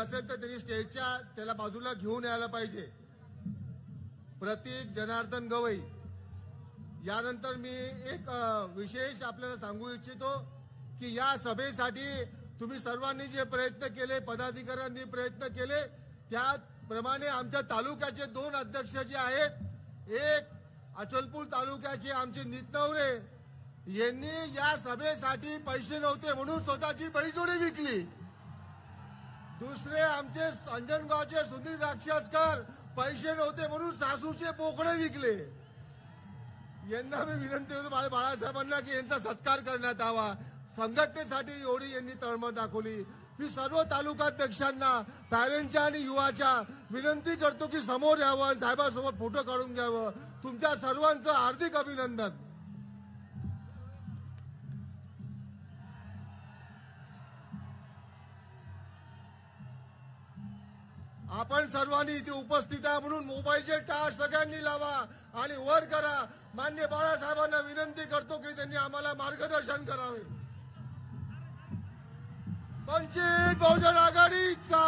असेल तर त्यांनी स्टेजच्या त्याला बाजूला घेऊन यायला पाहिजे. प्रतीक जनार्दन गवई. यानंतर मी एक विशेष आपल्याला सांगू इच्छितो की या सभेसाठी तुम्ही सर्वांनी जे प्रयत्न केले पदाधिकाऱ्यांनी प्रयत्न केले त्याप्रमाणे आमच्या तालुक्याचे दोन अध्यक्ष जे आहेत एक अचलपूर तालुक्याचे आमचे नितनवरे यांनी या सभेसाठी पैसे नव्हते म्हणून स्वतःची बैजोडी विकली. दुसरे आमचे अंजनगावचे सुधीर राक्षसकर पैसे नव्हते म्हणून सासूचे बोकडे विकले. यांना मी विनंती होतो बाळा बाळासाहेबांना की यांचा सत्कार करण्यात यावा. संघटनेसाठी एवढी यांनी तळमळ दाखवली. मी सर्व तालुकाध्यक्षांना पॅरेंटच्या आणि युवाच्या विनंती करतो की समोर यावं साहेबांसोबत फोटो काढून घ्यावं. तुमच्या सर्वांचं हार्दिक अभिनंदन. आपण सर्वांनी इथे उपस्थित आहे म्हणून मोबाईलचे टार्च सगळ्यांनी लावा आणि वर करा. मान्य बाळासाहेबांना विनंती करतो की त्यांनी आम्हाला मार्गदर्शन करावे. वंचित बहुजन आघाडीचा.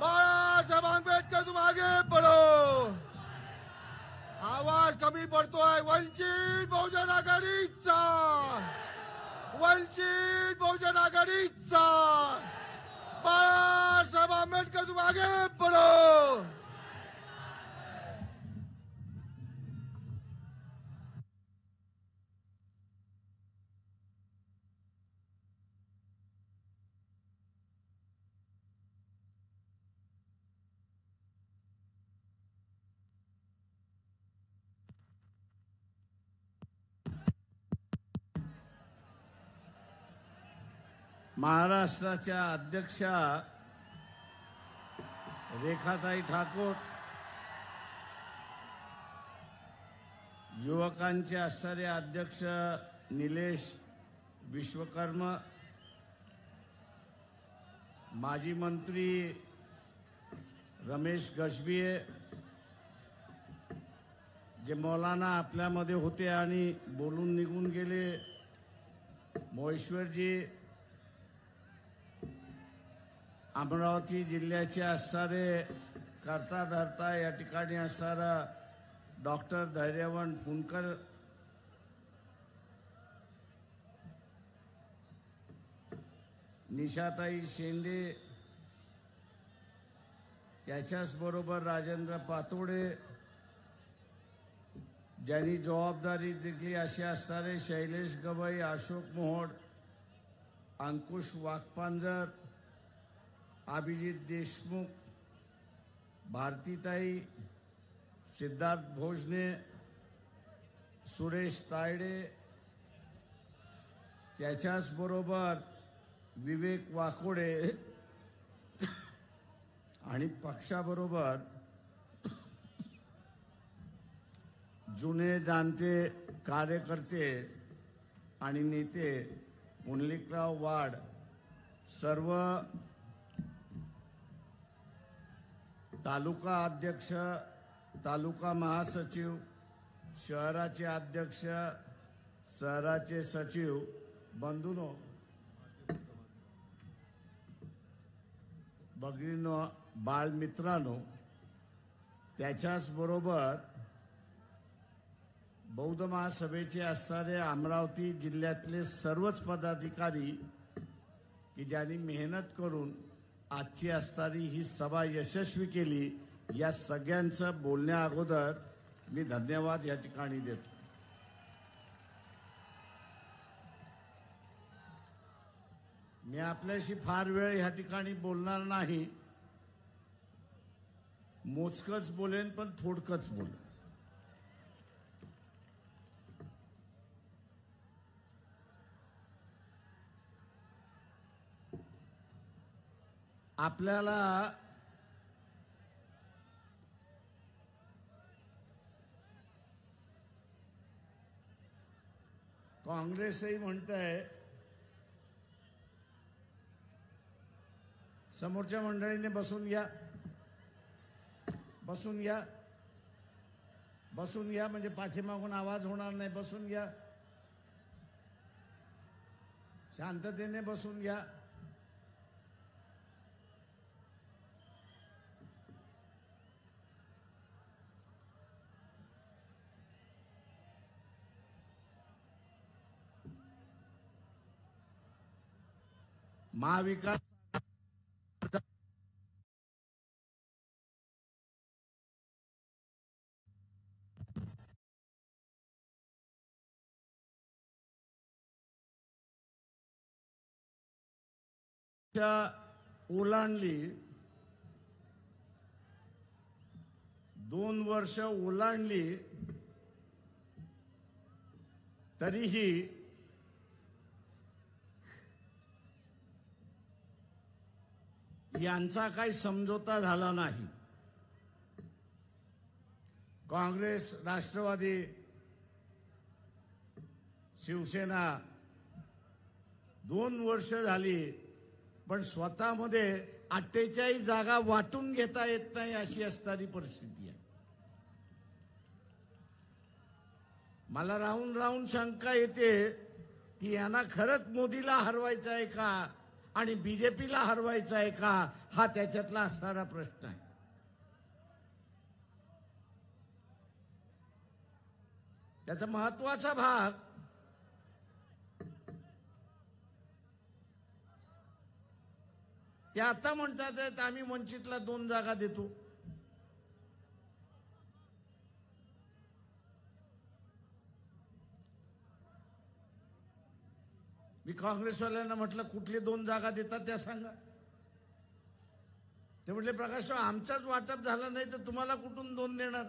बाळासाहेब आंबेडकर तुम आगे पडो. आवाज कमी पडतोय. वंचित बहुजन आघाडीचा. वंचित बहुजन आघाडीचा. बाळासाहेब आंबेडकर तुम आगे पडो. महाराष्ट्राच्या अध्यक्षा रेखाताई ठाकूर युवकांचे असणारे अध्यक्ष निलेश विश्वकर्म माजी मंत्री रमेश गजबिये जे मौलाना आपल्यामध्ये होते आणि बोलून निघून गेले मोहेश्वरजी अमरावती जिल्ह्याचे असणारे करता धरता या ठिकाणी असणारा डॉक्टर धैर्यवन फुंडकर निशाताई शेंडे त्याच्याच बरोबर राजेंद्र पातोडे ज्यांनी जबाबदारी दिली असे असणारे शैलेश गवई अशोक मोहोड अंकुश वाघपांजर अभिजित देशमुख भारतीताई सिद्धार्थ भोजने सुरेश तायडे त्याच्याच बरोबर विवेक वाकोडे आणि पक्षाबरोबर जुने जाणते कार्यकर्ते आणि नेते पुंडलिकराव वाड सर्व तालुका अध्यक्ष तालुका महासचिव शहराचे अध्यक्ष शहराचे सचिव बंधूनो भगिनीनो बालमित्रांनो त्याच्याच बरोबर बौद्ध महासभेचे असणारे अमरावती जिल्ह्यातले सर्वच पदाधिकारी की ज्यांनी मेहनत करून आजची असणारी ही सभा यशस्वी केली या सगळ्यांचं बोलण्या अगोदर मी धन्यवाद या ठिकाणी देतो. मी आपल्याशी फार वेळ या ठिकाणी बोलणार नाही. मोजकच बोलेन पण थोडकच बोलेन. आपल्याला काँग्रेसही म्हणत आहे समोरच्या मंडळीने बसून घ्या. बसून घ्या. बसून घ्या म्हणजे पाठीमागून आवाज होणार नाही. बसून घ्या. शांततेने बसून घ्या. महाविकास ओलांडली दोन वर्ष ओलांडली तरीही यांचा काही समझोता झाला नाही. काँग्रेस राष्ट्रवादी शिवसेना दोन वर्ष झाली पण स्वतःमध्ये अठ्ठेचाळीस जागा वाटून घेता येत नाही अशी असणारी परिस्थिती आहे. मला राहून राहून शंका येते की यांना खरंच मोदीला हरवायचं आहे का? आणि बीजेपीला हरवायचं आहे का हा त्याच्यातला असणारा प्रश्न आहे. त्याचा महत्त्वाचा भाग ते आता म्हणतात आम्ही वंचितला दोन जागा देतो. मी काँग्रेसवाल्यांना म्हटलं कुठले दोन जागा देतात त्या सांगा. ते म्हटले प्रकाश आमचाच वाटप झालं नाही तर तुम्हाला कुठून दोन देणार?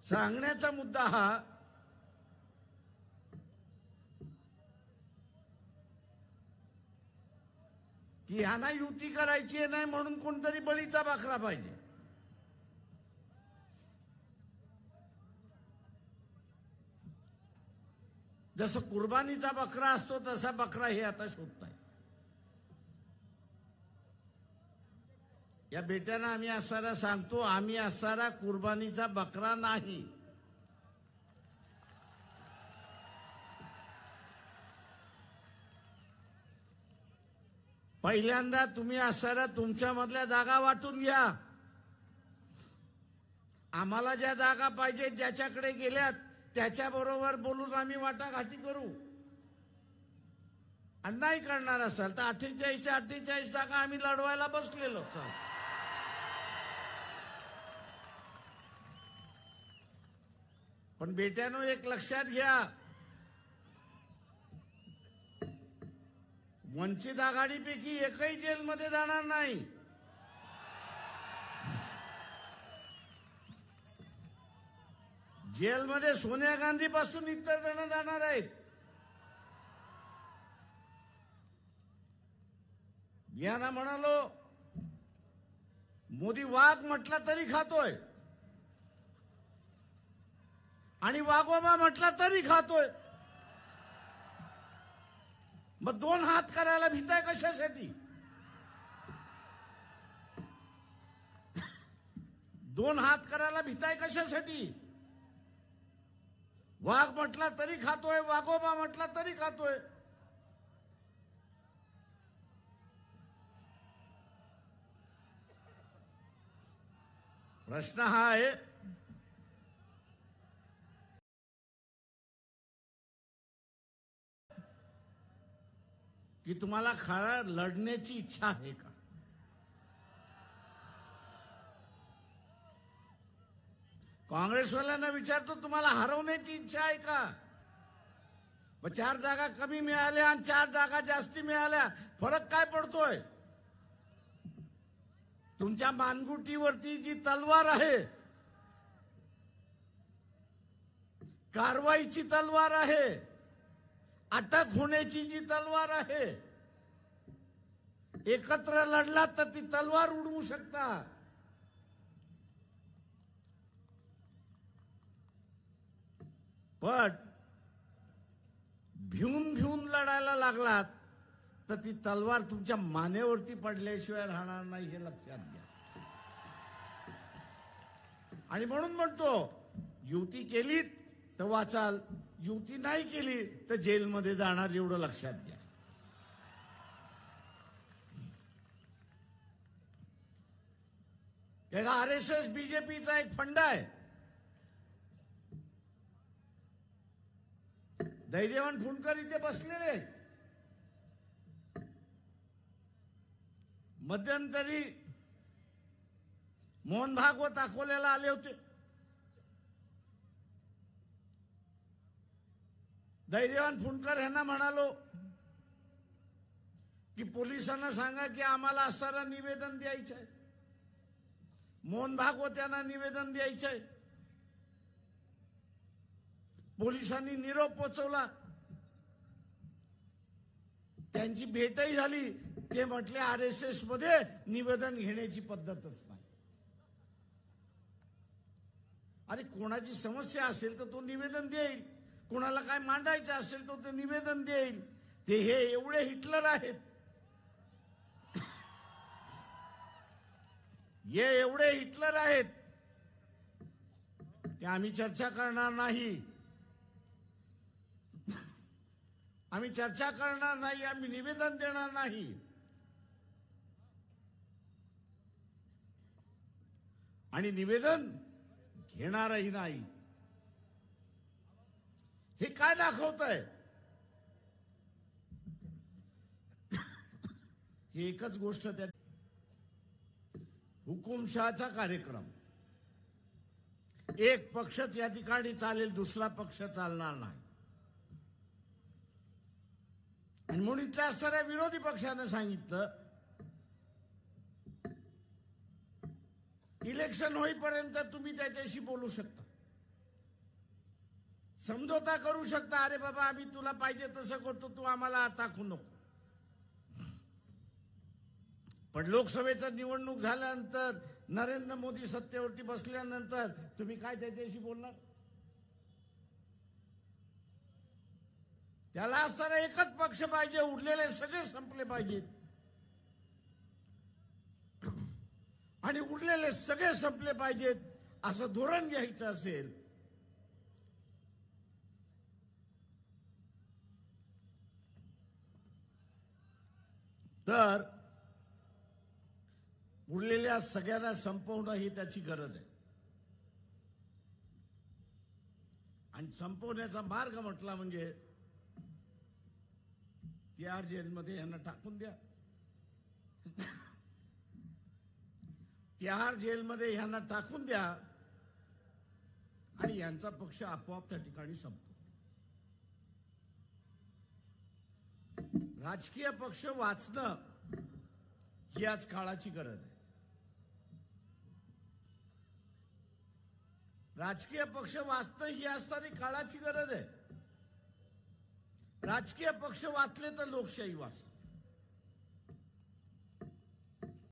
सांगण्याचा मुद्दा हा की ह्यांना युती करायची आहे नाही म्हणून कोणतरी बळीचा बाकरा पाहिजे. जसं कुर्बानीचा बकरा असतो तसा बकरा हे आता शोधताय या बेट्यांना आम्ही असणारा सांगतो आम्ही असणारा कुर्बानीचा बकरा नाही. पहिल्यांदा तुम्ही असणाऱ्या तुमच्यामधल्या जागा वाटून घ्या. आम्हाला ज्या जागा पाहिजे ज्याच्याकडे गेल्यात त्याच्याबरोबर बोलून आम्ही वाटाघाटी करू. आणि नाही करणार असाल तर अठ्ठेचाळीसच्या अठ्ठेचाळीस जागा आम्ही लढवायला बसलेलो. सर पण बेट्यानो एक लक्षात घ्या. वंचित आघाडीपैकी एकही जेलमध्ये जाणार नाही. जेलमध्ये सोनिया गांधी पासून इतर जण जाणार आहेत. यांना म्हणालो मोदी वाघ म्हटला तरी खातोय. आणि वाघोबा म्हटला तरी खातोय. मग दोन हात करायला भीताय कशासाठी? दोन हात करायला भीताय कशासाठी? वाघ म्हटला तरी खातोय वाघोबा म्हटला तरी खातोय. प्रश्न हा आहे की तुम्हाला खरा लढण्याची इच्छा आहे का? काँग्रेसवाल्यांना विचारतो तुम्हाला हरवण्याची इच्छा आहे का? मग चार जागा कमी मिळाल्या आणि चार जागा जास्ती मिळाल्या. फरक काय पडतोय? तुमच्या मानगुटीवरती जी तलवार आहे कारवाईची तलवार आहे अटक होण्याची जी तलवार आहे एकत्र लढलात तर ती तलवार उडवू शकता. पण भिवून भिवून लढायला लागलात तर ती तलवार तुमच्या मानेवरती पडल्याशिवाय राहणार नाही हे लक्षात घ्या. आणि म्हणून म्हणतो युती केलीत तर वाचाल. युती नाही केली तर जेलमध्ये जाणार एवढं लक्षात घ्या. आर एस एस बीजेपीचा एक फंड आहे? दैदेवन फुंडकर इथे बसलेले आहेत. मध्यंतरी मोहन भागवत अकोल्याला आले होते. धैर्यवान फुंडकर यांना म्हणालो की पोलिसांना सांगा की आम्हाला असताना निवेदन द्यायचंय. मोहन भागवत यांना निवेदन द्यायचंय. पोलिसांनी निरोप पोचवला. त्यांची भेटही झाली. ते म्हटले आर एस एसमध्ये निवेदन घेण्याची पद्धतच नाही. अरे कोणाची समस्या असेल तर तो निवेदन देईल. कोणाला काय मांडायचं असेल तर ते निवेदन देईल. ते हे एवढे हिटलर आहेत. हे एवढे हिटलर आहेत. ते आम्ही चर्चा करणार नाही. आम्ही चर्चा करणार नाही आम्ही निवेदन देणार नाही. आणि निवेदन घेणारही नाही. हे काय दाखवत आहे? ही एकच गोष्ट त्या हुकुमशहाचा कार्यक्रम. एक पक्षच या ठिकाणी चालेल दुसरा पक्ष चालणार नाही. आणि म्हणून इथल्या असणाऱ्या विरोधी पक्षानं सांगितलं इलेक्शन होईपर्यंत तुम्ही त्याच्याशी बोलू शकता. समझोता करू शकता. अरे बाबा आम्ही तुला पाहिजे तसं करतो तू आम्हाला टाकू नको. पण लोकसभेचं निवडणूक झाल्यानंतर नरेंद्र मोदी सत्तेवरती बसल्यानंतर तुम्ही काय त्याच्याशी बोलणार? त्याला असताना एकच पक्ष पाहिजे उरलेले सगळे संपले पाहिजेत. आणि उरलेले सगळे संपले पाहिजेत असं धोरण घ्यायचं असेल तर उरलेल्या सगळ्यांना संपवणं ही त्याची गरज आहे. आणि संपवण्याचा मार्ग म्हटला म्हणजे तिहार जेलमध्ये यांना टाकून द्या. तिहार जेलमध्ये यांना टाकून द्या आणि यांचा पक्ष आपोआप त्या ठिकाणी संपतो. राजकीय पक्ष वाचणं ही आज काळाची गरज आहे. राजकीय पक्ष वाचणं ही असणारी काळाची गरज आहे. राजकीय पक्ष वाचले तर लोकशाही वाचली.